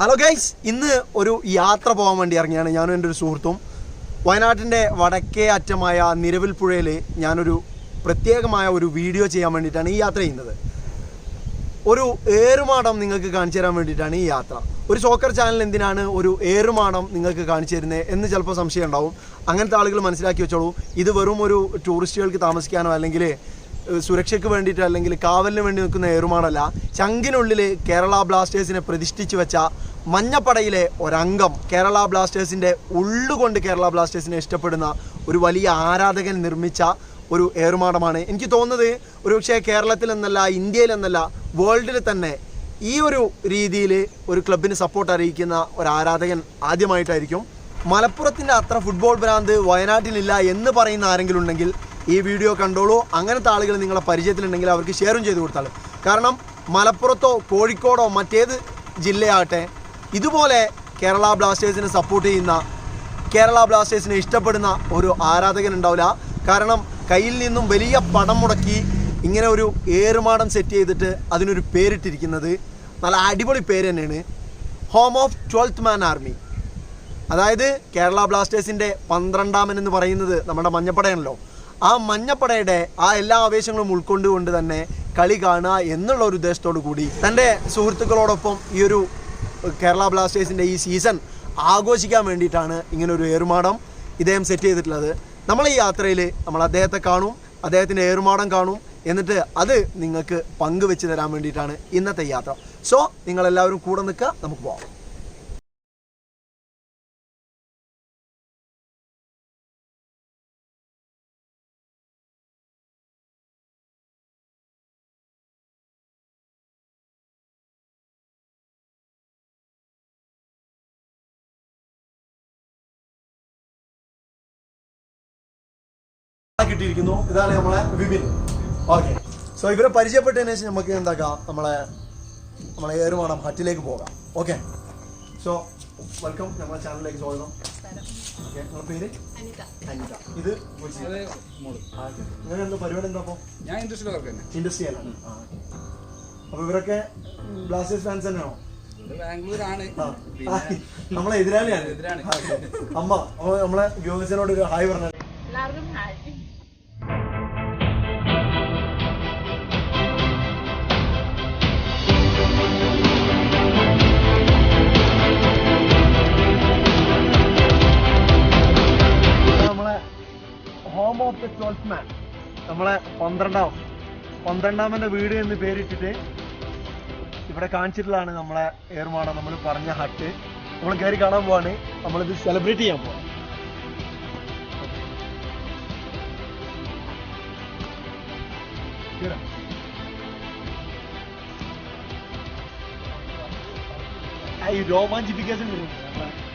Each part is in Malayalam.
ഹലോ ഗൈസ് ഇന്ന് ഒരു യാത്ര പോകാൻ വേണ്ടി ഇറങ്ങിയാണ് ഞാനും എന്റെ ഒരു സുഹൃത്തും. വയനാട്ടിന്റെ വടക്കേ അറ്റമായ നിരവിൽ പുഴയിൽ ഞാനൊരു പ്രത്യേകമായ ഒരു വീഡിയോ ചെയ്യാൻ വേണ്ടിയിട്ടാണ് ഈ യാത്ര ചെയ്യുന്നത്. ഒരു ഏറുമാടം നിങ്ങൾക്ക് കാണിച്ചു തരാൻ വേണ്ടിയിട്ടാണ് ഈ യാത്ര. ഒരു സോക്കർ ചാനൽ എന്തിനാണ് ഒരു ഏറുമാടം നിങ്ങൾക്ക് കാണിച്ചു തരുന്നത് എന്ന് ചിലപ്പോൾ സംശയം ഉണ്ടാവും. അങ്ങനത്തെ ആളുകൾ മനസ്സിലാക്കി വെച്ചോളൂ. ഇത് വെറും ഒരു ടൂറിസ്റ്റുകൾക്ക് താമസിക്കാനോ അല്ലെങ്കിൽ സുരക്ഷയ്ക്ക് വേണ്ടിയിട്ട് അല്ലെങ്കിൽ കാവലിന് വേണ്ടി നിൽക്കുന്ന ഏറുമാടല്ല. ചങ്കിനുള്ളിൽ കേരള ബ്ലാസ്റ്റേഴ്സിനെ പ്രതിഷ്ഠിച്ചു വെച്ച മഞ്ഞപ്പടയിലെ ഒരംഗം കേരള ബ്ലാസ്റ്റേഴ്സിന്റെ ഉള്ളുകൊണ്ട് കേരള ബ്ലാസ്റ്റേഴ്സിനെ ഇഷ്ടപ്പെടുന്ന ഒരു വലിയ ആരാധകൻ നിർമ്മിച്ച ഒരു ഏറുമാടമാണ്. എനിക്ക് തോന്നുന്നത് ഒരുപക്ഷെ കേരളത്തിലെന്നല്ല ഇന്ത്യയിലെന്നല്ല വേൾഡിൽ തന്നെ ഈ ഒരു രീതിയിൽ ഒരു ക്ലബിന് സപ്പോർട്ട് അറിയിക്കുന്ന ഒരു ആരാധകൻ ആദ്യമായിട്ടായിരിക്കും. മലപ്പുറത്തിന്റെ അത്ര ഫുട്ബോൾ ഭ്രാന്ത് വയനാട്ടിലില്ല എന്ന് പറയുന്ന ആരെങ്കിലും ഉണ്ടെങ്കിൽ ഈ വീഡിയോ കണ്ടോളൂ. അങ്ങനത്തെ ആളുകൾ നിങ്ങളെ പരിചയത്തിലുണ്ടെങ്കിൽ അവർക്ക് ഷെയറും ചെയ്ത് കൊടുത്താലും. കാരണം മലപ്പുറത്തോ കോഴിക്കോടോ മറ്റേത് ജില്ലയാകട്ടെ ഇതുപോലെ കേരള ബ്ലാസ്റ്റേഴ്സിനെ സപ്പോർട്ട് ചെയ്യുന്ന കേരള ബ്ലാസ്റ്റേഴ്സിനെ ഇഷ്ടപ്പെടുന്ന ഒരു ആരാധകൻ ഉണ്ടാവില്ല കാരണം കയ്യിൽ നിന്നും വലിയ പണം മുടക്കി ഇങ്ങനെ ഒരു ഏറുമാടം സെറ്റ് ചെയ്തിട്ട് അതിനൊരു പേരിട്ടിരിക്കുന്നത് നല്ല അടിപൊളി പേര് തന്നെയാണ്. Home of twelfth man army അതായത് കേരള ബ്ലാസ്റ്റേഴ്സിന്റെ പന്ത്രണ്ടാമൻ എന്ന് പറയുന്നത് നമ്മുടെ മഞ്ഞപ്പടയാണല്ലോ. ആ മഞ്ഞപ്പടയുടെ ആ എല്ലാ ആവേശങ്ങളും ഉൾക്കൊണ്ടുകൊണ്ട് തന്നെ കളി കാണുക എന്നുള്ള ഒരു ഉദ്ദേശത്തോടു കൂടി തന്റെ സുഹൃത്തുക്കളോടൊപ്പം ഈ ഒരു കേരള ബ്ലാസ്റ്റേഴ്സിന്റെ ഈ സീസൺ ആഘോഷിക്കാൻ വേണ്ടിയിട്ടാണ് ഇങ്ങനൊരു ഏറുമാടം ഇദ്ദേഹം സെറ്റ് ചെയ്തിട്ടുള്ളത്. നമ്മൾ ഈ യാത്രയിൽ നമ്മൾ അദ്ദേഹത്തെ കാണും അദ്ദേഹത്തിന്റെ ഏറുമാടം കാണും എന്നിട്ട് അത് നിങ്ങൾക്ക് പങ്കുവെച്ച് തരാൻ വേണ്ടിയിട്ടാണ് ഇന്നത്തെ യാത്ര. സോ നിങ്ങളെല്ലാവരും കൂടെ നിൽക്കുക നമുക്ക് പോകാം കിട്ടിയിരിക്കുന്നു ഇതാണ് നമ്മളെ വിപിൻ. ഓക്കെ. സോ ഇവരെ പരിചയപ്പെട്ടതിന് ശേഷം നമുക്ക് എന്താക്കാം? നമ്മളെ നമ്മളെ ഏറുമാടം ഹട്ടിലേക്ക് പോകാം. ഓക്കെ. സോ വെൽക്കം നമ്മളെ ചാനലിലേക്ക് സ്വാഗതം. ഓക്കെ. നിങ്ങളുടെ പേര്? അനിത. അനിത. ഇത് പരിപാടി എന്താ അപ്പോൾ ഞാൻ ഇൻഡസ്ട്രിയിൽ വർക്ക് തന്നെ. ഇൻഡസ്ട്രിയലാണ് അപ്പോൾ ഇവരൊക്കെ ബ്ലാസ്റ്റേഴ്സ് ഫാൻസ് തന്നെയാണോ? ബാംഗ്ലൂരാണ്. നമ്മളെ എതിരാളിയാണ്. എതിരാണ്. അമ്മ നമ്മളെ വ്യൂവേഴ്സിനോട് ഒരു ഹായ് പറഞ്ഞാൽ പന്ത്രണ്ടാം പന്ത്രണ്ടാമന്റെ വീട് എന്ന് പേരിട്ടിട്ട് ഇവിടെ കാണിച്ചിട്ടുള്ളതാണ് നമ്മളെ ഏറുമാടം. നമ്മൾ പറഞ്ഞ ഹട്ട്. നമ്മൾ കയറി കാണാൻ പോവാണ്. നമ്മളിത് സെലിബ്രേറ്റ് ചെയ്യാൻ പോവാണ് ഈ രോമാഞ്ചിഫിക്കേഷൻ വരുന്നുണ്ട്.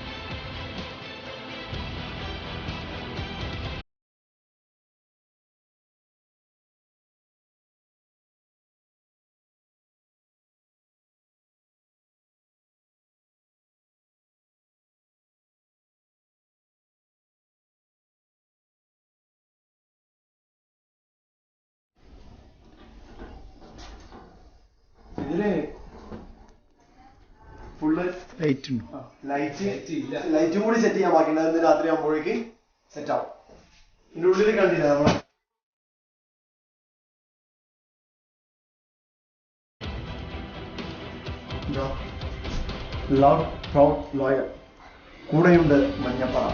ഫുള്ള് ലൈറ്റ് ഉണ്ടോ ലൈറ്റ്. ലൈറ്റും കൂടി സെറ്റ് ചെയ്യാൻ ബാക്കിയുണ്ട്. ഇന്ന് രാത്രി ആകുമ്പോഴേക്ക് സെറ്റ് ആവും. ഇതിന്റെ ഉള്ളിൽ കണ്ടില്ല നമ്മളെ? ലവ് പ്രൗഡ് ലോയർ കൂടെയുണ്ട് മഞ്ഞപ്പറ.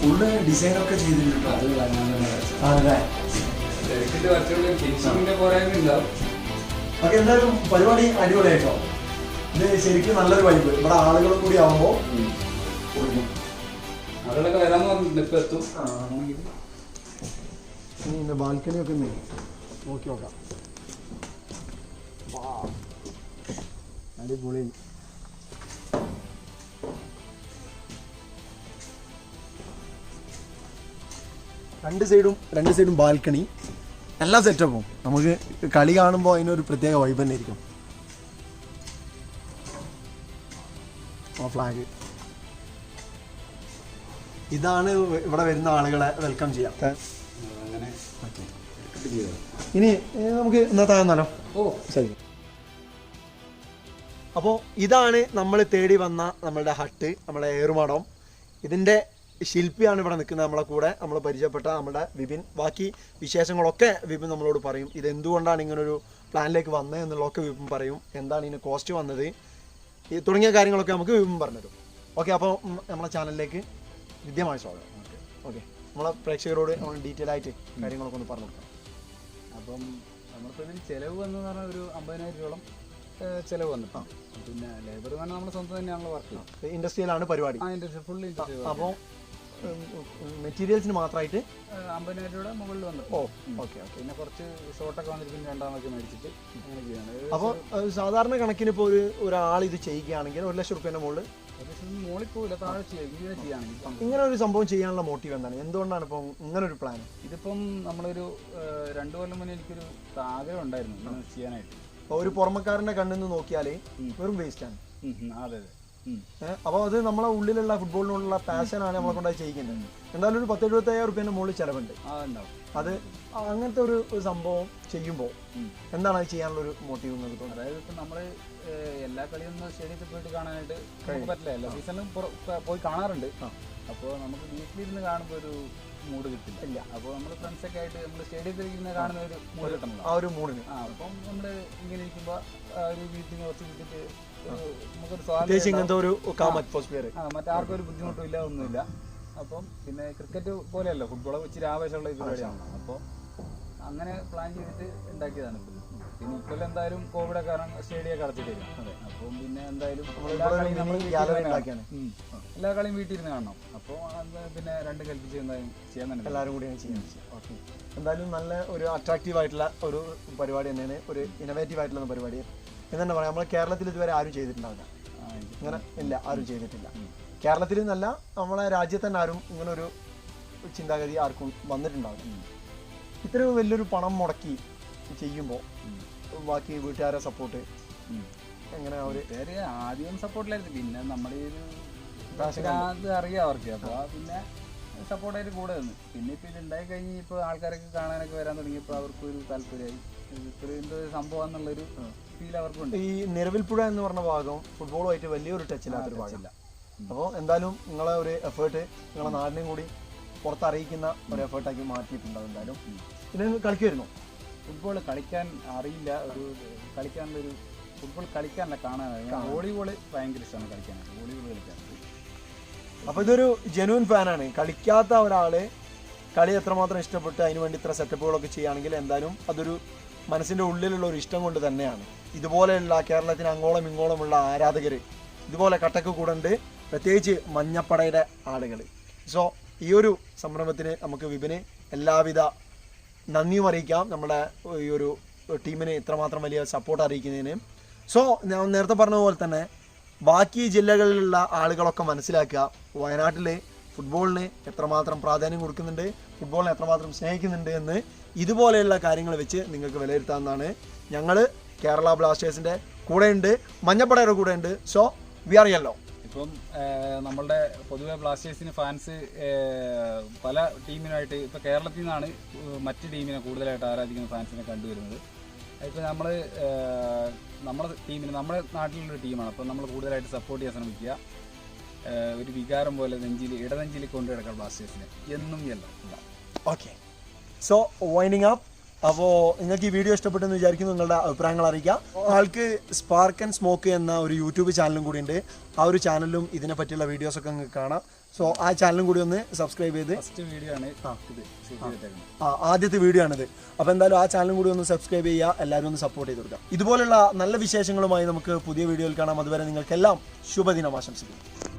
ഫുള്ള് ഡിസൈൻ ഒക്കെ ചെയ്തിട്ടുണ്ട്. അത് ആണല്ലേ? ഓക്കെ എന്തായാലും പരിപാടി അടിപൊളിയായിട്ടോ? ഇത് ശരിക്കും നല്ലൊരു വൈബ് ഇവിടെ ആളുകളും കൂടി ആവുമ്പോൾ ആളുകളൊക്കെ വരാന്ന് പറഞ്ഞിട്ടുണ്ട് ഇപ്പൊ എത്തും. ആ. ഇതിന്റെ ബാൽക്കണി ഒക്കെ ഒന്ന് നോക്കി നോക്കാം. വാ. അടിപൊളി. രണ്ട് സൈഡും രണ്ട് സൈഡും ബാൽക്കണി. എല്ലാം സെറ്റപ്പും നമുക്ക് കളി കാണുമ്പോൾ അതിനൊരു പ്രത്യേക വൈബ് തന്നെ ആയിരിക്കും. ഫ്ലാഗ് ഇതാണ് ഇവിടെ വരുന്ന ആളുകളെ വെൽക്കം ചെയ്യാം. അങ്ങനെ ഇനി നമുക്ക് ഇന്നത്തെ ആണെന്നാലോ ഓ. ശരി. അപ്പോൾ ഇതാണ് നമ്മൾ തേടി വന്ന നമ്മളുടെ ഹട്ട് നമ്മളെ ഏറുമാടം. ഇതിന്റെ ശില്പിയാണ് ഇവിടെ നിൽക്കുന്നത് നമ്മളെ കൂടെ. നമ്മൾ പരിചയപ്പെട്ട നമ്മുടെ വിപിൻ. ബാക്കി വിശേഷങ്ങളൊക്കെ വിപിൻ നമ്മളോട് പറയും. ഇത് എന്തുകൊണ്ടാണ് ഇങ്ങനൊരു പ്ലാനിലേക്ക് വന്നത് എന്നുള്ളതൊക്കെ വിപിൻ പറയും. എന്താണ് ഇതിന് കോസ്റ്റ് വന്നത്? ഈ തുടങ്ങിയ കാര്യങ്ങളൊക്കെ നമുക്ക് പറഞ്ഞുതരും. ഓക്കെ അപ്പോൾ നമ്മളെ ചാനലിലേക്ക് വിദ്യമായ സ്വാഗതം. ഓക്കെ നമ്മളെ പ്രേക്ഷകരോട് നമ്മൾ ഡീറ്റെയിൽ ആയിട്ട് കാര്യങ്ങളൊക്കെ ഒന്ന് പറഞ്ഞു കൊടുക്കാം. അപ്പം നമ്മളിപ്പോൾ ഇതിന് ചിലവ് വന്നു പറഞ്ഞാൽ ഒരു അമ്പതിനായിരം രൂപയോളം ചിലവ് വന്നിട്ടാണ് പിന്നെ ലേബർ തന്നെ നമ്മുടെ സ്വന്തം തന്നെയാണല്ലോ വർക്ക് ചെയ്യുന്നത് ഇൻഡസ്ട്രിയിലാണ് പരിപാടി. ആ ഇൻഡസ്ട്രി ഫുൾ ഇൻഡസ്ട്രി അപ്പോൾ മെറ്റീരിയൽസിന് മാത്രമായിട്ട്? അമ്പതിനായിരം രൂപയുടെ മുകളിൽ വന്നു. Oh okay okay. പിന്നെ കുറച്ച് ഷോട്ടൊക്കെ വന്നിട്ട് പിന്നെ രണ്ടാമതൊക്കെ മേടിച്ചിട്ട് അങ്ങനെ ചെയ്യാണ്. അപ്പോൾ സാധാരണ കണക്കിന് ഇപ്പോൾ ഒരു ഒരാൾ ഇത് ചെയ്യുകയാണെങ്കിൽ ഒരു ലക്ഷം റുപ്യേന്റെ മുകളിൽ ഏകദേശം മുകളിൽ പോവില്ല താഴെ ഇങ്ങനെ ചെയ്യുകയാണെങ്കിൽ ഇങ്ങനെ ഒരു സംഭവം ചെയ്യാനുള്ള മോട്ടീവ് എന്താണ്? എന്തുകൊണ്ടാണ് ഇപ്പം ഇങ്ങനെ ഒരു പ്ലാൻ ഇതിപ്പം നമ്മളൊരു രണ്ടു കൊല്ലം മുന്നേ എനിക്കൊരു ആഗ്രഹം ഉണ്ടായിരുന്നു ചെയ്യാനായിട്ട്. ഒരു പുറമക്കാരന്റെ കണ്ണിൽ നിന്ന് നോക്കിയാലേ വെറും വേസ്റ്റ് ആണ്. ഉം, ഉം, അതെ അതെ. അപ്പോൾ അത് നമ്മളെ ഉള്ളിലുള്ള ഫുട്ബോളിനോടുള്ള പാഷനാണ് നമ്മളെ കൊണ്ട് ചെയ്യിക്കുന്നത്. എന്തായാലും ഒരു പത്ത് എഴുപത്തയ്യായിരം റുപ്യേന്റെ മുകളിൽ ചിലവുണ്ട്. അത് അങ്ങനത്തെ ഒരു സംഭവം ചെയ്യുമ്പോൾ എന്താണ് അത് ചെയ്യാനുള്ള ഒരു മോട്ടീവ് എന്ന് അതായത് ഇപ്പൊ നമ്മൾ എല്ലാ കളിയൊന്നും സ്റ്റേഡിയത്തിൽ പോയിട്ട് കാണാനായിട്ട് പറ്റില്ല. എല്ലാ സീസണിലും പോയി കാണാറുണ്ട്. അപ്പോൾ നമുക്ക് വീട്ടിലിരുന്ന് കാണുമ്പോൾ ഒരു മൂഡ് കിട്ടില്ല. ഇല്ല. അപ്പോൾ നമ്മൾ ഫ്രണ്ട്സൊക്കെ ആയിട്ട് നമ്മൾ സ്റ്റേഡിയത്തിൽ ഇരിക്കുന്ന കാണുന്ന ഒരു മൂഡ് കിട്ടണല്ലോ. ആ ഒരു മൂഡിന് ആ അപ്പം നമ്മൾ ഇങ്ങനെ ഇരിക്കുമ്പോൾ ഒരു വീട്ടിൽ നിന്ന് കുറച്ച് വിട്ടിട്ട് നമുക്കൊരു പ്രത്യേകിച്ച് സ്വാതന്ത്ര്യം ഇങ്ങനത്തെ ഒരു കാം അറ്റ്മോസ്ഫിയർ ആ മറ്റാർക്കും ഒരു ബുദ്ധിമുട്ടും ഇല്ല ഒന്നുമില്ല. അപ്പം പിന്നെ ക്രിക്കറ്റ് പോലെയല്ല ഫുട്ബോൾ ഇച്ചിരി ആവേശമുള്ള പരിപാടിയാണ്. അപ്പോൾ അങ്ങനെ പ്ലാൻ ചെയ്തിട്ട് ഉണ്ടാക്കിയതാണ്. പിന്നെ ഇപ്പോൾ എന്തായാലും കോവിഡ് കാരണം സ്റ്റേഡിയം അടച്ചിട്ടില്ല അപ്പം പിന്നെ എന്തായാലും എല്ലാ കളിയും നമ്മൾ. എല്ലാ കളിയും വീട്ടിൽ ഇരുന്ന് കാണണം. അപ്പോൾ പിന്നെ രണ്ട് കൽപ്പിച്ച് എന്തായാലും ചെയ്യാൻ തന്നെ എല്ലാവരും കൂടിയാണ് ചെയ്യാൻ ഓക്കെ. എന്തായാലും നല്ല ഒരു അട്രാക്റ്റീവ് ആയിട്ടുള്ള ഒരു പരിപാടി തന്നെയാണ്. ഒരു ഇന്നോവേറ്റീവ് ആയിട്ടുള്ള പരിപാടി. എന്ന് തന്നെ പറയാം നമ്മൾ കേരളത്തിൽ ഇതുവരെ ആരും ചെയ്തിട്ടുണ്ടാവില്ല. ഇങ്ങനെ ഇല്ല ആരും ചെയ്തിട്ടില്ല. കേരളത്തിൽ നിന്നല്ല നമ്മളെ രാജ്യത്ത് തന്നെ ആരും ഇങ്ങനൊരു ചിന്താഗതി ആർക്കും വന്നിട്ടുണ്ടാവില്ല. ഇത്രയും വലിയൊരു പണം മുടക്കി ചെയ്യുമ്പോൾ ബാക്കി വീട്ടുകാരെ സപ്പോർട്ട് എങ്ങനെ അവർ ആദ്യം സപ്പോർട്ടിലായിരുന്നു പിന്നെ നമ്മുടെ ഒരു അത് അറിയാം അവർക്ക്. അപ്പോൾ പിന്നെ സപ്പോർട്ടായിട്ട് കൂടെ നിന്ന്. പിന്നെ ഇപ്പം ഇതുണ്ടായി കഴിഞ്ഞ് ഇപ്പോൾ ആൾക്കാരൊക്കെ കാണാനൊക്കെ വരാൻ തുടങ്ങിയപ്പോൾ അവർക്കൊരു താല്പര്യമായി. ഇത്രയും സംഭവം എന്നുള്ളൊരു ഫീൽ അവർക്കുണ്ട്. ഈ നിലവിൽപ്പുഴ എന്ന് പറഞ്ഞ ഭാഗം ഫുട്ബോളുമായിട്ട് വലിയൊരു ടച്ചില്ലാത്തൊരു ഭാഗമില്ല അപ്പോൾ എന്തായാലും നിങ്ങളെ ഒരു എഫേർട്ട് നിങ്ങളെ നാടിനെയും കൂടി പുറത്തറിയിക്കുന്ന ഒരു എഫേർട്ടാക്കി മാറ്റിയിട്ടുണ്ടാവും എന്തായാലും പിന്നെ കളിക്കുമായിരുന്നു ഫുട്ബോൾ കളിക്കാൻ അറിയില്ല ഒരു കളിക്കാനുള്ളൊരു ഫുട്ബോൾ കളിക്കാനല്ല കാണാനാണ് വോളിബോൾ ഭയങ്കര ഇഷ്ടമാണ് കളിക്കാൻ. വോളിബോൾ കളിക്കാൻ. അപ്പോൾ ഇതൊരു ജനുവൻ ഫാനാണ് കളിക്കാത്ത ഒരാൾ കളി എത്രമാത്രം ഇഷ്ടപ്പെട്ട് അതിന് വേണ്ടി ഇത്ര സെറ്റപ്പുകളൊക്കെ ചെയ്യുകയാണെങ്കിൽ എന്തായാലും അതൊരു മനസ്സിന്റെ ഉള്ളിലുള്ള ഒരു ഇഷ്ടം കൊണ്ട് തന്നെയാണ്. ഇതുപോലെയുള്ള കേരളത്തിന് അങ്ങോളം ഇങ്ങോളമുള്ള ആരാധകർ ഇതുപോലെ കട്ടക്ക് കൂടണ്ട് പ്രത്യേകിച്ച് മഞ്ഞപ്പടയുടെ ആളുകൾ സോ ഈ ഒരു സംരംഭത്തിന് നമുക്ക് വിപിന് എല്ലാവിധ നന്ദിയും അറിയിക്കാം. നമ്മുടെ ഈ ഒരു ടീമിനെ ഇത്രമാത്രം വലിയ സപ്പോർട്ട് അറിയിക്കുന്നതിന്. സോ ഞാൻ നേരത്തെ പറഞ്ഞ പോലെ തന്നെ ബാക്കി ജില്ലകളിലുള്ള ആളുകളൊക്കെ മനസ്സിലാക്കുക. വയനാട്ടിലെ ഫുട്ബോളിന് എത്രമാത്രം പ്രാധാന്യം കൊടുക്കുന്നുണ്ട് ഫുട്ബോളിനെ എത്രമാത്രം സ്നേഹിക്കുന്നുണ്ട് എന്ന് ഇതുപോലെയുള്ള കാര്യങ്ങൾ വെച്ച് നിങ്ങൾക്ക് വിലയിരുത്താവുന്നതാണ്. ഞങ്ങൾ കേരള ബ്ലാസ്റ്റേഴ്സിന്റെ കൂടെയുണ്ട് മഞ്ഞപ്പടയുടെ കൂടെയുണ്ട്. സോ വി ആർ യെല്ലോ ഇപ്പം നമ്മളുടെ പൊതുവെ ബ്ലാസ്റ്റേഴ്സിന് ഫാൻസ് പല ടീമിനായിട്ട് ഇപ്പോൾ കേരളത്തിൽ നിന്നാണ് മറ്റ് ടീമിനെ കൂടുതലായിട്ട് ആരാധിക്കുന്ന ഫാൻസിനെ കണ്ടുവരുന്നത്. ഇപ്പോൾ നമ്മൾ നമ്മുടെ ടീമിന് നമ്മുടെ നാട്ടിലുള്ളൊരു ടീമാണ്. അപ്പം നമ്മൾ കൂടുതലായിട്ട് സപ്പോർട്ട് ചെയ്യാൻ ശ്രമിക്കുക. ഒരു വികാരം പോലെ നെഞ്ചിൽ ഇടനെഞ്ചിൽ കൊണ്ടു കിടക്കുക ബ്ലാസ്റ്റേഴ്സിനെ. എന്നും എല്ലാം. ഓക്കെ. സോ വൈൻഡിങ് അപ്പ് അപ്പോൾ നിങ്ങൾക്ക് ഈ വീഡിയോ ഇഷ്ടപ്പെട്ടെന്ന് വിചാരിക്കുന്നു നിങ്ങളുടെ അഭിപ്രായങ്ങൾ അറിയിക്കാം. ആൾക്ക് സ്പാർക്ക് ആൻഡ് സ്മോക്ക് എന്ന ഒരു യൂട്യൂബ് ചാനലും കൂടി ഉണ്ട്. ആ ഒരു ചാനലും ഇതിനെ പറ്റിയുള്ള വീഡിയോസൊക്കെ നിങ്ങൾക്ക് കാണാം. സോ ആ ചാനലും കൂടി ഒന്ന് സബ്സ്ക്രൈബ് ചെയ്ത് ആ ആദ്യത്തെ വീഡിയോ ആണിത്. അപ്പോൾ എന്തായാലും ആ ചാനലും കൂടി ഒന്ന് സബ്സ്ക്രൈബ് ചെയ്യുക എല്ലാവരും ഒന്ന് സപ്പോർട്ട് ചെയ്ത് കൊടുക്കുക. ഇതുപോലുള്ള നല്ല വിശേഷങ്ങളുമായി നമുക്ക് പുതിയ വീഡിയോയിൽ കാണാം. അതുവരെ നിങ്ങൾക്കെല്ലാം ശുഭദിനം ആശംസിക്കുന്നു.